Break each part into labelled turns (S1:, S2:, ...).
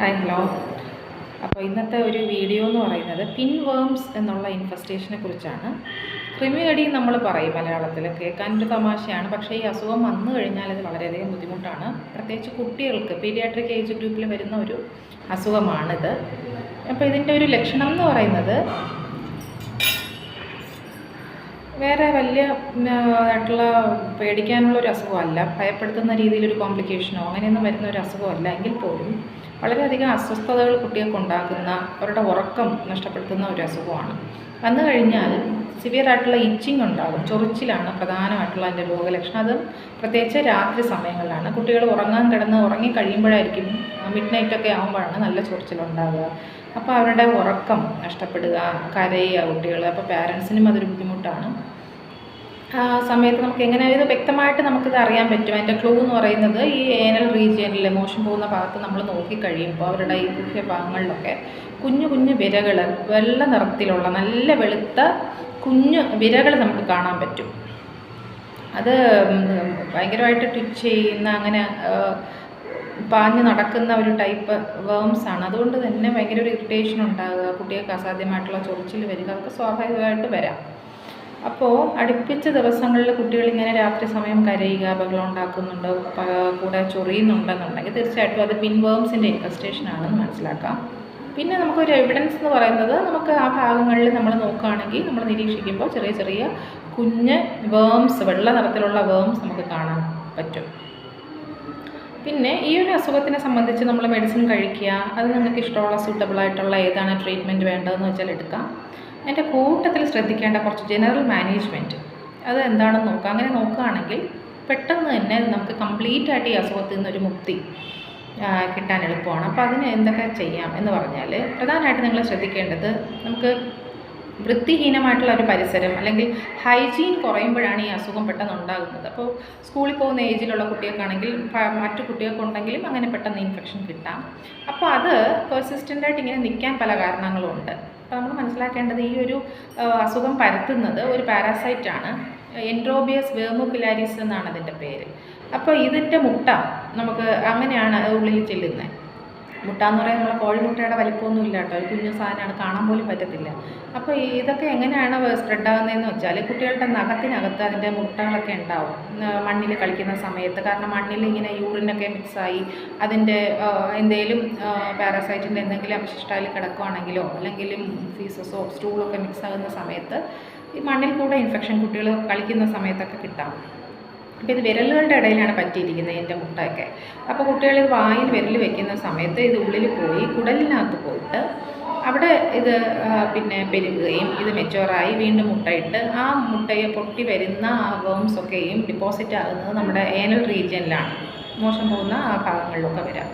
S1: Hi hello അപ്പോൾ ഇന്നത്തെ ഒരു വീഡിയോ എന്ന് പറയുന്നത് പിൻ വേംസ് എന്നുള്ള ഇൻഫെസ്റ്റേഷനെ കുറിച്ചാണ്. കൃമികടി നമ്മൾ പറയും മലയാളത്തിൽ. കേൾക്കാൻ ഒരു തമാശയാണ്. പക്ഷേ ഈ അസുഖം വന്നു കഴിഞ്ഞാൽ ഇത് വളരെയധികം ബുദ്ധിമുട്ടാണ്. പ്രത്യേകിച്ച് കുട്ടികൾക്ക് പീഡിയാട്രിക് ഏജ് ഗ്രൂപ്പിൽ വരുന്ന ഒരു അസുഖമാണിത്. അപ്പോൾ ഇതിന്റെ ഒരു ലക്ഷണം എന്ന് പറയുന്നത് വേറെ വലിയ ആയിട്ടുള്ള പേടിക്കാനുള്ള ഒരു അസുഖമല്ല. ഭയപ്പെടുത്തുന്ന രീതിയിലൊരു കോംപ്ലിക്കേഷനോ അങ്ങനെയൊന്നും വരുന്ന ഒരു അസുഖമല്ല. എങ്കിൽ പോലും വളരെയധികം അസ്വസ്ഥതകൾ കുട്ടികൾക്ക് ഉണ്ടാക്കുന്ന അവരുടെ ഉറക്കം നഷ്ടപ്പെടുത്തുന്ന ഒരു അസുഖമാണ്. വന്നു കഴിഞ്ഞാൽ സിവിയർ ആയിട്ടുള്ള ഇച്ചിങ് ഉണ്ടാകും. ചൊറിച്ചിലാണ് പ്രധാനമായിട്ടുള്ള അതിന്റെ രോഗലക്ഷണം. അത് പ്രത്യേകിച്ച് രാത്രി സമയങ്ങളിലാണ്. കുട്ടികൾ ഉറങ്ങാൻ കിടന്ന് ഉറങ്ങി കഴിയുമ്പോഴായിരിക്കും മിഡ് നൈറ്റൊക്കെ ആകുമ്പോഴാണ് നല്ല ചൊറിച്ചിലുണ്ടാകുക അപ്പോൾ അവരുടെ ഉറക്കം നഷ്ടപ്പെടുക കരയുക കുട്ടികൾ. അപ്പോൾ പാരൻസിനും അതൊരു ബുദ്ധിമുട്ടാണ്. സമയത്ത് നമുക്ക് എങ്ങനെ ഇത് വ്യക്തമായിട്ട് നമുക്കിത് അറിയാൻ പറ്റും. അതിന്റെ ക്ലൂ എന്ന് പറയുന്നത് ഈ ഏനൽ റീജിയനിൽ മോശം പോകുന്ന ഭാഗത്ത് നമ്മൾ നോക്കിക്കഴിയുമ്പോൾ അവരുടെ ഈ ഗുഹ്യ ഭാഗങ്ങളിലൊക്കെ കുഞ്ഞു കുഞ്ഞു വിരകൾ വെള്ള നിറത്തിലുള്ള നല്ല വെളുത്ത കുഞ്ഞു വിരകൾ നമുക്ക് കാണാൻ പറ്റും. അത് ഭയങ്കരമായിട്ട് ട്വിച്ച് ചെയ്യുന്ന അങ്ങനെ പാഞ്ഞ് നടക്കുന്ന ഒരു ടൈപ്പ് വേംസ് ആണ്. അതുകൊണ്ട് തന്നെ ഭയങ്കര ഒരു ഇറിറ്റേഷൻ ഉണ്ടാകുക കുട്ടികൾക്ക് അസാധ്യമായിട്ടുള്ള ചൊറിച്ചിൽ വരിക. അതൊക്കെ സ്വാഭാവികമായിട്ട് വരാം. അപ്പോൾ അടുപ്പിച്ച ദിവസങ്ങളിൽ കുട്ടികൾ ഇങ്ങനെ രാത്രി സമയം കരയുക ബഹളം ഉണ്ടാക്കുന്നുണ്ട് കൂടെ ചൊറിയുന്നുണ്ടെന്നുണ്ടെങ്കിൽ തീർച്ചയായിട്ടും അത് പിൻവേംസിന്റെ ഇൻഫെസ്റ്റേഷൻ ആണെന്ന് മനസ്സിലാക്കാം. പിന്നെ നമുക്കൊരു എവിഡൻസ് എന്ന് പറയുന്നത് നമുക്ക് ആ ഭാഗങ്ങളിൽ നമ്മൾ നോക്കുകയാണെങ്കിൽ നമ്മൾ നിരീക്ഷിക്കുമ്പോൾ ചെറിയ ചെറിയ കുഞ്ഞ് വേംസ് വെള്ള നിറത്തിലുള്ള വേംസ് നമുക്ക് കാണാൻ പറ്റും. പിന്നെ ഈ ഒരു അസുഖത്തിനെ സംബന്ധിച്ച് നമ്മൾ മെഡിസിൻ കഴിക്കുക അത് നിങ്ങൾക്ക് ഇഷ്ടമുള്ള സൂട്ടബിൾ ആയിട്ടുള്ള ഏതാണ് ട്രീറ്റ്മെന്റ് വേണ്ടതെന്ന് വെച്ചാൽ എടുക്കാം. അതിന്റെ കൂട്ടത്തിൽ ശ്രദ്ധിക്കേണ്ട കുറച്ച് ജനറൽ മാനേജ്മെന്റ് അത് എന്താണെന്ന് നോക്കുക അങ്ങനെ നോക്കുകയാണെങ്കിൽ പെട്ടെന്ന് തന്നെ നമുക്ക് കംപ്ലീറ്റ് ആയിട്ട് ഈ അസുഖത്തിൽ നിന്നൊരു മുക്തി കിട്ടാൻ എളുപ്പമാണ്. അപ്പോൾ അതിന് എന്തൊക്കെ ചെയ്യാം എന്ന് പറഞ്ഞാൽ പ്രധാനമായിട്ട് നിങ്ങൾ ശ്രദ്ധിക്കേണ്ടത് നമുക്ക് വൃത്തിഹീനമായിട്ടുള്ള ഒരു പരിസരം അല്ലെങ്കിൽ ഹൈജീൻ കുറയുമ്പോഴാണ് ഈ അസുഖം പെട്ടെന്ന് ഉണ്ടാകുന്നത്. അപ്പോൾ സ്കൂളിൽ പോകുന്ന ഏജിലുള്ള കുട്ടികൾക്കാണെങ്കിൽ മറ്റു കുട്ടികൾക്കുണ്ടെങ്കിലും അങ്ങനെ പെട്ടെന്ന് ഇൻഫെക്ഷൻ കിട്ടാം. അപ്പോൾ അത് പെർസിസ്റ്റന്റായിട്ട് ഇങ്ങനെ നിൽക്കാൻ പല കാരണങ്ങളും ഉണ്ട് അപ്പോൾ നമ്മൾ മനസ്സിലാക്കേണ്ടത് ഈ ഒരു അസുഖം പരത്തുന്നത് ഒരു പാരാസൈറ്റ് ആണ്. എൻട്രോബിയസ് വേർമോപിലാരിസ് എന്നാണ് അതിന്റെ പേര്. അപ്പോൾ ഇതിന്റെ മുട്ട നമുക്ക് അങ്ങനെയാണ് ഉള്ളിൽ ചെല്ലുന്നത്. മുട്ട എന്ന് പറയുന്നത് നമ്മളെ കോഴിമുട്ടയുടെ വലിപ്പമൊന്നും ഇല്ല കേട്ടോ. ഒരു കുഞ്ഞു സാധനമാണ് കാണാൻ പോലും പറ്റത്തില്ല. അപ്പോൾ ഇതൊക്കെ എങ്ങനെയാണ് സ്പ്രെഡ് ആകുന്നതെന്ന് വെച്ചാൽ കുട്ടികളുടെ നഖത്തിനകത്ത് അതിന്റെ മുട്ടകളൊക്കെ ഉണ്ടാവും. മണ്ണിൽ കളിക്കുന്ന സമയത്ത്. കാരണം മണ്ണിൽ ഇങ്ങനെ യൂറിനൊക്കെ മിക്സായി അതിന്റെ എന്തെങ്കിലും പാരാസൈറ്റിന്റെ എന്തെങ്കിലും അവശിഷ്ടായിൽ കിടക്കുകയാണെങ്കിലോ അല്ലെങ്കിൽ ഫീസസോ സ്റ്റൂളൊക്കെ മിക്സ് ആകുന്ന സമയത്ത് ഈ മണ്ണിൽ കൂടെ ഇൻഫെക്ഷൻ കുട്ടികൾ കളിക്കുന്ന സമയത്തൊക്കെ കിട്ടാം. അപ്പോൾ ഇത് വിരലുകളുടെ ഇടയിലാണ് പറ്റിയിരിക്കുന്നത് എന്റെ മുട്ടയൊക്കെ. അപ്പോൾ കുട്ടികൾ ഇത് വായിൽ വിരൽ വെക്കുന്ന സമയത്ത് ഇത് ഉള്ളിൽ പോയി കുടലിനകത്ത് പോയിട്ട് അവിടെ ഇത് പിന്നെ പെരുകുകയും ഇത് മെച്ചുവറായി വീണ്ടും മുട്ടയിട്ട് ആ മുട്ടയെ പൊട്ടി വരുന്ന ആ വേംസൊക്കെയും ഡിപ്പോസിറ്റ് ആകുന്നത് നമ്മുടെ ഏനൽ റീജിയനിലാണ് മോശം പോകുന്ന ആ ഭാഗങ്ങളിലൊക്കെ വരാം.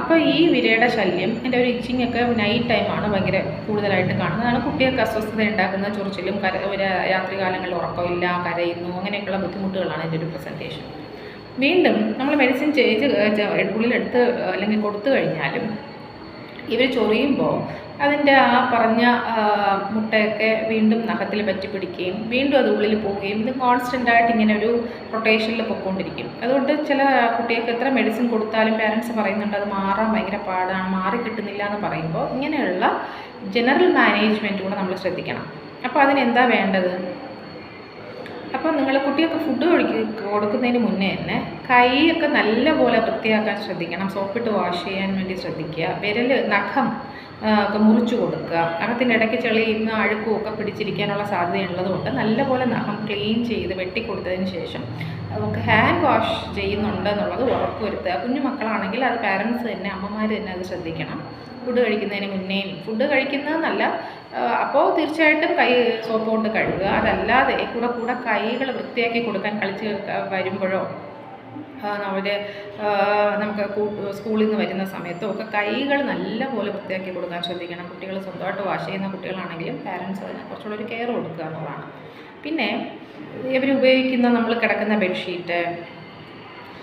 S1: അപ്പോൾ ഈ വിരയുടെ ശല്യം എന്റെ ഒരു ഇച്ചിങ് ഒക്കെ നൈറ്റ് ടൈമാണ് ഭയങ്കര കൂടുതലായിട്ട് കാണുന്നത്. അതാണ് കുട്ടികൾക്ക് അസ്വസ്ഥത ഉണ്ടാക്കുന്ന ചൊറിച്ചിലും കര രാത്രികാലങ്ങളിൽ ഉറക്കമില്ല കരയുന്നു അങ്ങനെയൊക്കെയുള്ള ബുദ്ധിമുട്ടുകളാണ് എന്റെ ഒരു പ്രസന്റേഷൻ വീണ്ടും നമ്മൾ മെഡിസിൻ ചെയ്ത് ഉള്ളിലെടുത്ത് അല്ലെങ്കിൽ കൊടുത്തു കഴിഞ്ഞാലും ഇവർ ചൊറിയുമ്പോൾ അതിന്റെ ആ പറഞ്ഞ മുട്ടയൊക്കെ വീണ്ടും നഖത്തിൽ പറ്റി പിടിക്കുകയും വീണ്ടും അത് ഉള്ളിൽ പോവുകയും ഇത് കോൺസ്റ്റന്റ് ആയിട്ട് ഇങ്ങനെ ഒരു റൊട്ടേഷനിൽ പൊയ്ക്കൊണ്ടിരിക്കും. അതുകൊണ്ട് ചില കുട്ടികൾക്ക് എത്ര മെഡിസിൻ കൊടുത്താലും പാരൻസ് പറയുന്നുണ്ട് അത് മാറാൻ ഭയങ്കര പാടാണ് മാറി കിട്ടുന്നില്ല എന്ന് പറയുമ്പോൾ ഇങ്ങനെയുള്ള ജനറൽ മാനേജ്മെന്റ് കൂടെ നമ്മൾ ശ്രദ്ധിക്കണം. അപ്പോൾ അതിനെന്താ വേണ്ടത്? അപ്പോൾ നിങ്ങൾ കുട്ടികൾക്ക് ഫുഡ് കൊടുക്ക കൊടുക്കുന്നതിന് മുന്നേ തന്നെ കൈയൊക്കെ നല്ലപോലെ വൃത്തിയാക്കാൻ ശ്രദ്ധിക്കണം. സോപ്പിട്ട് വാഷ് ചെയ്യാൻ വേണ്ടി ശ്രദ്ധിക്കുക. വിരൽ നഖം ഒക്കെ മുറിച്ചു കൊടുക്കുക. നഖത്തിന്റെ ഇടയ്ക്ക് ചെളിയും അഴുക്കും ഒക്കെ പിടിച്ചിരിക്കാനുള്ള സാധ്യതയുള്ളതുകൊണ്ട് നല്ലപോലെ നഖം ക്ലീൻ ചെയ്ത് വെട്ടിക്കൊടുത്തതിന് ശേഷം നമുക്ക് ഹാൻഡ് വാഷ് ചെയ്യുന്നുണ്ടെന്നുള്ളത് ഉറപ്പുവരുത്തുക. കുഞ്ഞു മക്കളാണെങ്കിൽ അത് പാരൻസ് തന്നെ അമ്മമാർ തന്നെ അത് ശ്രദ്ധിക്കണം. ഫുഡ് കഴിക്കുന്നതിന് മുന്നേയും ഫുഡ് കഴിക്കുന്നതെന്നല്ല അപ്പോൾ തീർച്ചയായിട്ടും കൈ സോപ്പ് കൊണ്ട് കഴുകുക. അതല്ലാതെ കൂടെ കൂടെ കൈകൾ വൃത്തിയാക്കി കൊടുക്കാൻ കളിച്ച് വരുമ്പോഴോ അവർ നമുക്ക് സ്കൂളിൽ നിന്ന് വരുന്ന സമയത്തോ ഒക്കെ കൈകൾ നല്ലപോലെ വൃത്തിയാക്കി കൊടുക്കാൻ ശ്രദ്ധിക്കണം. കുട്ടികൾ സ്വന്തമായിട്ട് വാഷ് ചെയ്യുന്ന കുട്ടികളാണെങ്കിലും പാരൻസ് അതിന് കുറച്ചുകൂടെ ഒരു കെയർ കൊടുക്കുക എന്നുള്ളതാണ്. പിന്നെ ഇവർ ഉപയോഗിക്കുന്ന നമ്മൾ കിടക്കുന്ന ബെഡ്ഷീറ്റ്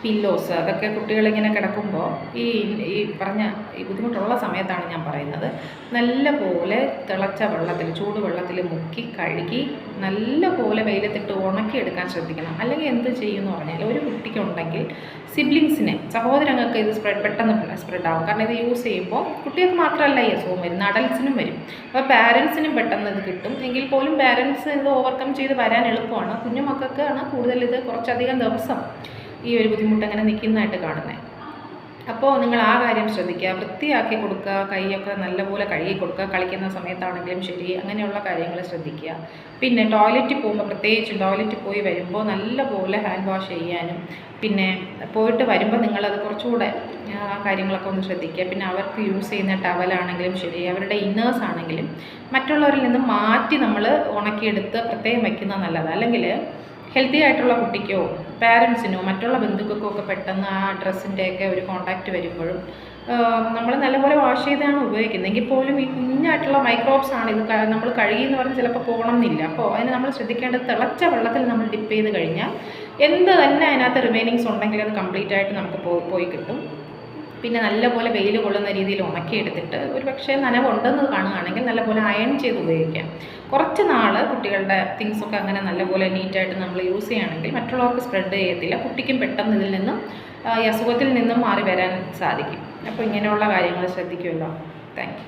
S1: പില്ലോസ് അതൊക്കെ കുട്ടികളിങ്ങനെ കിടക്കുമ്പോൾ ഈ ഈ പറഞ്ഞ ഈ ബുദ്ധിമുട്ടുള്ള സമയത്താണ് ഞാൻ പറയുന്നത്. നല്ല പോലെ തിളച്ച വെള്ളത്തിൽ ചൂട് വെള്ളത്തിൽ മുക്കി കഴുകി നല്ല പോലെ വെയിലത്തിട്ട് ഉണക്കിയെടുക്കാൻ ശ്രദ്ധിക്കണം. അല്ലെങ്കിൽ എന്ത് ചെയ്യുമെന്ന് പറഞ്ഞാൽ ഒരു കുട്ടിക്കുണ്ടെങ്കിൽ സിബ്ലിങ്സിനെ സഹോദരങ്ങൾക്ക് ഇത് സ്പ്രെഡ് പെട്ടെന്ന് സ്പ്രെഡ് ആവും. കാരണം ഇത് യൂസ് ചെയ്യുമ്പോൾ കുട്ടികൾക്ക് മാത്രമല്ല ഈ അസുഖം വരും അഡൽസിനും വരും. അപ്പോൾ പാരൻസിനും പെട്ടെന്ന് ഇത് കിട്ടും. എങ്കിൽ പോലും പാരൻസ് ഇത് ഓവർകം ചെയ്ത് വരാൻ എളുപ്പമാണ്. കുഞ്ഞു കൂടുതൽ ഇത് കുറച്ചധികം ദിവസം ഈ ഒരു ബുദ്ധിമുട്ട് അങ്ങനെ നിൽക്കുന്നതായിട്ട് കാണുന്നത് അപ്പോൾ നിങ്ങൾ ആ കാര്യം ശ്രദ്ധിക്കുക. വൃത്തിയാക്കി കൊടുക്കുക. കൈയൊക്കെ നല്ലപോലെ കഴുകി കൊടുക്കുക. കളിക്കുന്ന സമയത്താണെങ്കിലും ശരി. അങ്ങനെയുള്ള കാര്യങ്ങൾ ശ്രദ്ധിക്കുക. പിന്നെ ടോയ്ലറ്റിൽ പോകുമ്പോൾ പ്രത്യേകിച്ചും ടോയ്ലറ്റിൽ പോയി വരുമ്പോൾ നല്ലപോലെ ഹാൻഡ് വാഷ് ചെയ്യാനും പിന്നെ പോയിട്ട് വരുമ്പോൾ നിങ്ങളത് കുറച്ചുകൂടെ ആ കാര്യങ്ങളൊക്കെ ഒന്ന് ശ്രദ്ധിക്കുക. പിന്നെ അവർക്ക് യൂസ് ചെയ്യുന്ന ടവലാണെങ്കിലും ശരി. അവരുടെ ഇന്നേഴ്സ് ആണെങ്കിലും മറ്റുള്ളവരിൽ നിന്ന് മാറ്റി നമ്മൾ ഉണക്കിയെടുത്ത് പ്രത്യേകം വയ്ക്കുന്നത് നല്ലതാണ് അല്ലെങ്കിൽ ഹെൽത്തി ആയിട്ടുള്ള കുട്ടിക്കോ പാരൻസിനോ മറ്റുള്ള ബന്ധുക്കൾക്കോ ഒക്കെ പെട്ടെന്ന് ആ ഡ്രസ്സിന്റെയൊക്കെ ഒരു കോണ്ടാക്റ്റ് വരുമ്പോഴും നമ്മൾ നല്ലപോലെ വാഷ് ചെയ്താണ് ഉപയോഗിക്കുന്നത്. എങ്കിൽ പോലും ഈ കുഞ്ഞായിട്ടുള്ള മൈക്രോബ്സ് ആണ് ഇത് നമ്മൾ കഴുകി എന്ന് പറഞ്ഞാൽ ചിലപ്പോൾ പോകണം എന്നില്ല അപ്പോൾ അതിന് നമ്മൾ ശ്രദ്ധിക്കേണ്ടത് തിളച്ച വെള്ളത്തിൽ നമ്മൾ ഡിപ്പ് ചെയ്ത് കഴിഞ്ഞാൽ എന്ത് തന്നെ അതിനകത്ത് റിമൈനിങ്സ് ഉണ്ടെങ്കിൽ അത് കംപ്ലീറ്റ് ആയിട്ട് നമുക്ക് പോയി കിട്ടും. പിന്നെ നല്ലപോലെ വെയിൽ കൊള്ളുന്ന രീതിയിൽ ഉണക്കിയെടുത്തിട്ട് ഒരു പക്ഷേ നനവുണ്ടെന്ന് കാണുകയാണെങ്കിൽ നല്ലപോലെ അയൺ ചെയ്ത് ഉപയോഗിക്കാം. കുറച്ച് നാൾ കുട്ടികളുടെ തിങ്സൊക്കെ അങ്ങനെ നല്ലപോലെ നീറ്റായിട്ട് നമ്മൾ യൂസ് ചെയ്യുകയാണെങ്കിൽ മറ്റുള്ളവർക്ക് സ്പ്രെഡ് ചെയ്യത്തില്ല. കുട്ടിക്കും പെട്ടെന്ന് ഇതിൽ നിന്നും ഈ അസുഖത്തിൽ നിന്നും മാറി വരാൻ സാധിക്കും. അപ്പോൾ ഇങ്ങനെയുള്ള കാര്യങ്ങൾ ശ്രദ്ധിക്കുമല്ലോ. താങ്ക്